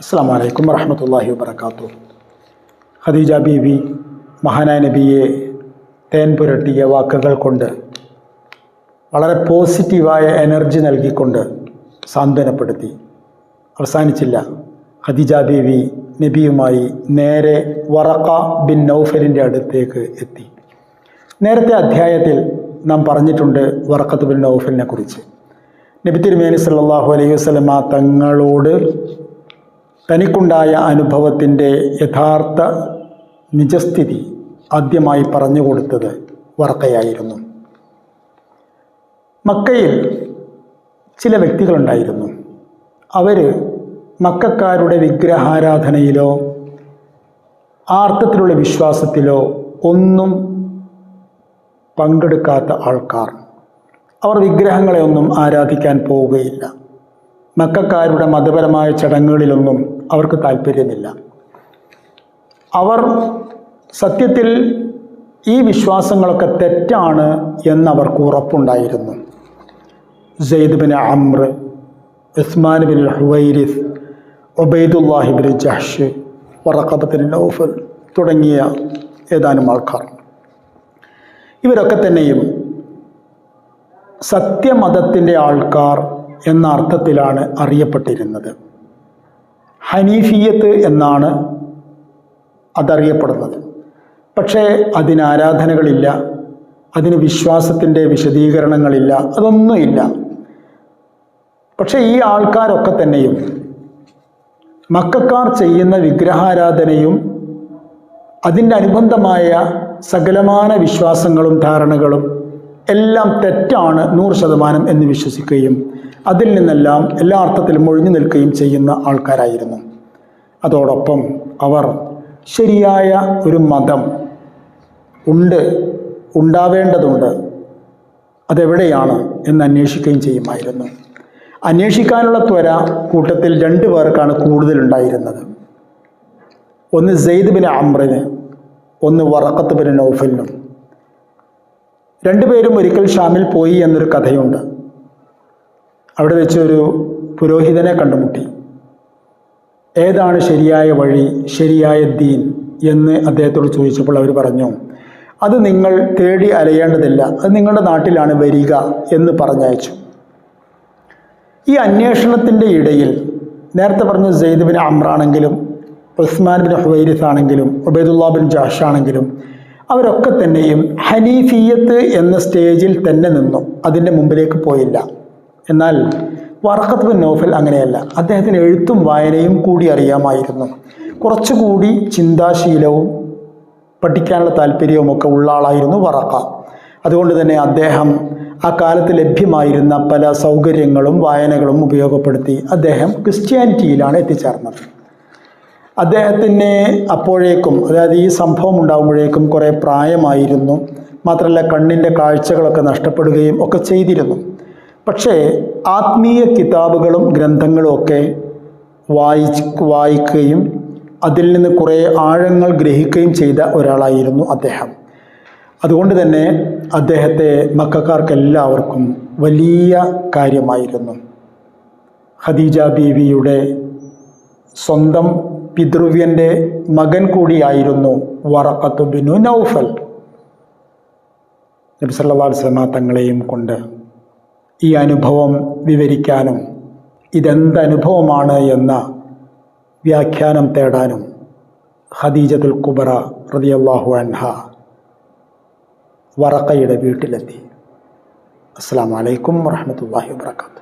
അസ്സാം വലൈക്കും വറഹമത്തല്ലാഹി വാബർക്കാത്തു ഖദീജ ബീവി മഹാനായ നബിയെ തേൻ പുരട്ടിയ വാക്കുകൾ കൊണ്ട് വളരെ പോസിറ്റീവായ എനർജി നൽകിക്കൊണ്ട് സാന്ത്വനപ്പെടുത്തി. അവസാനിച്ചില്ല. ഖദീജ ബീവി നബിയുമായി നേരെ വറക്ക ബിൻ നൗഫലിന്റെ അടുത്തേക്ക് എത്തി. നേരത്തെ അധ്യായത്തിൽ നാം പറഞ്ഞിട്ടുണ്ട് വറക്കത്ത് ബിൻ നൗഫലിനെ കുറിച്ച്. നബി തിരുമേനി സല്ലല്ലാഹു അലൈഹി വസ്ലമ തങ്ങളോട് തനിക്കുണ്ടായ അനുഭവത്തിന്റെ യഥാർത്ഥ നിജസ്ഥിതി ആദ്യമായി പറഞ്ഞു കൊടുത്തത് വർക്കയായിരുന്നു. മക്കയിൽ ചില വ്യക്തികളുണ്ടായിരുന്നു. അവർ മക്കാരുടെ വിഗ്രഹാരാധനയിലോ ആ അർത്ഥത്തിലുള്ള വിശ്വാസത്തിലോ ഒന്നും പങ്കെടുക്കാത്ത ആൾക്കാർ. അവർ വിഗ്രഹങ്ങളെ ഒന്നും ആരാധിക്കാൻ പോവുകയില്ല. മക്കാരുടെ മതപരമായ ചടങ്ങുകളിലൊന്നും അവർക്ക് താല്പര്യമില്ല അവർ സത്യത്തിൽ ഈ വിശ്വാസങ്ങളൊക്കെ തെറ്റാണ് എന്നവർക്ക് ഉറപ്പുണ്ടായിരുന്നു. Zaid bin Amr Usman bin Huwairis Obaidullahi bin Jahsh വറക്കബത്തിൻ Naufal തുടങ്ങിയ ഏതാനും ആൾക്കാർ. ഇവരൊക്കെ തന്നെയും സത്യമതത്തിന്റെ ആൾക്കാർ എന്ന അർത്ഥത്തിലാണ് അറിയപ്പെട്ടിരുന്നത്. ഹനീഫിയത്ത് എന്നാണ് അതറിയപ്പെടുന്നത്. പക്ഷേ അതിന് ആരാധനകളില്ല അതിന് വിശ്വാസത്തിന്റെ വിശദീകരണങ്ങളില്ല അതൊന്നുമില്ല. പക്ഷേ ഈ ആൾക്കാരൊക്കെ തന്നെയും മക്കാർ ചെയ്യുന്ന വിഗ്രഹാരാധനയും അതിന്റെ അനുബന്ധമായ സകലമാന വിശ്വാസങ്ങളും ധാരണകളും എല്ലാം തെറ്റാണ് നൂറ് ശതമാനം എന്ന് വിശ്വസിക്കുകയും അതിൽ നിന്നെല്ലാം എല്ലാ അർത്ഥത്തിലും ഒഴിഞ്ഞു നിൽക്കുകയും ചെയ്യുന്ന ആൾക്കാരായിരുന്നു. അതോടൊപ്പം അവർ ശരിയായ ഒരു മതം ഉണ്ട് ഉണ്ടാവേണ്ടതുണ്ട്. അതെവിടെയാണ് എന്ന് അന്വേഷിക്കുകയും ചെയ്യുമായിരുന്നു. അന്വേഷിക്കാനുള്ള ത്വര കൂട്ടത്തിൽ രണ്ടു പേർക്കാണ് കൂടുതലുണ്ടായിരുന്നത്. ഒന്ന് സെയ്ദ് ബിൻ അമ്രിന് ഒന്ന് വറക്കത്ത് ബിൻ നൗഫലിനും. രണ്ടുപേരും ഒരിക്കൽ ഷാമിൽ പോയി എന്നൊരു കഥയുണ്ട്. അവിടെ വെച്ച് ഒരു പുരോഹിതനെ കണ്ടുമുട്ടി. ഏതാണ് ശരിയായ വഴി ശരിയായ ദീൻ എന്ന് അദ്ദേഹത്തോട് ചോദിച്ചപ്പോൾ അവർ പറഞ്ഞു അത് നിങ്ങൾ തേടി അലയേണ്ടതില്ല അത് നിങ്ങളുടെ നാട്ടിലാണ് വരിക എന്ന് പറഞ്ഞയച്ചു. ഈ അന്വേഷണത്തിന്റെ ഇടയിൽ നേരത്തെ പറഞ്ഞ സെയ്ദ് ബിൻ അമ്രാണെങ്കിലും ഉസ്മാൻ ബിൻ ഹുവൈരിസ് ആണെങ്കിലും ഉബൈദുല്ലാ ബിൻ ജാഷ് ആണെങ്കിലും അവരൊക്കെ തന്നെയും ഹനീഫിയത്ത് എന്ന സ്റ്റേജിൽ തന്നെ നിന്നു അതിന്റെ മുമ്പിലേക്ക് പോയില്ല. എന്നാൽ വറക്കത്ത് ബിൻ നോഫൽ അങ്ങനെയല്ല. അദ്ദേഹത്തിന് എഴുത്തും വായനയും കൂടി അറിയാമായിരുന്നു. കുറച്ചുകൂടി ചിന്താശീലവും പഠിക്കാനുള്ള താല്പര്യവും ഒക്കെ ഉള്ള ആളായിരുന്നു വറക്ക. അതുകൊണ്ട് തന്നെ അദ്ദേഹം ആ കാലത്ത് ലഭ്യമായിരുന്ന പല സൗകര്യങ്ങളും വായനകളും ഉപയോഗപ്പെടുത്തി അദ്ദേഹം ക്രിസ്ത്യാനിറ്റിയിലാണ് എത്തിച്ചേർന്നത്. അദ്ദേഹത്തിന് അപ്പോഴേക്കും അതായത് ഈ സംഭവം ഉണ്ടാകുമ്പോഴേക്കും കുറേ പ്രായമായിരുന്നു. മാത്രമല്ല കണ്ണിന്റെ കാഴ്ചകളൊക്കെ നഷ്ടപ്പെടുകയും ഒക്കെ ചെയ്തിരുന്നു. പക്ഷേ ആത്മീയ കിതാബുകളും ഗ്രന്ഥങ്ങളും ഒക്കെ വായിച്ച് വായിക്കുകയും അതിൽ നിന്ന് കുറേ ആഴങ്ങൾ ഗ്രഹിക്കുകയും ചെയ്ത ഒരാളായിരുന്നു അദ്ദേഹം. അതുകൊണ്ട് തന്നെ അദ്ദേഹത്തെ മക്കാർക്കെല്ലാവർക്കും വലിയ കാര്യമായിരുന്നു. ഖദീജ ബീവിയുടെ സ്വന്തം പിതൃവ്യന്റെ മകൻ കൂടിയായിരുന്നു വറക്കത്തു ബിനു നൗഫൽ. നബി സല്ലല്ലാഹു അലൈഹി തങ്ങളെയും കൊണ്ട് ഈ അനുഭവം വിവരിക്കാനും ഇതെന്ത് അനുഭവമാണ് എന്ന വ്യാഖ്യാനം തേടാനും ഖദീജത്തുൽ കുബറ റളിയല്ലാഹു അൻഹ വറക്കയുടെ വീട്ടിലെത്തി. അസ്സാം വലൈക്കും വാഹമത്തല്ലാഹി വാബർക്കാത്തു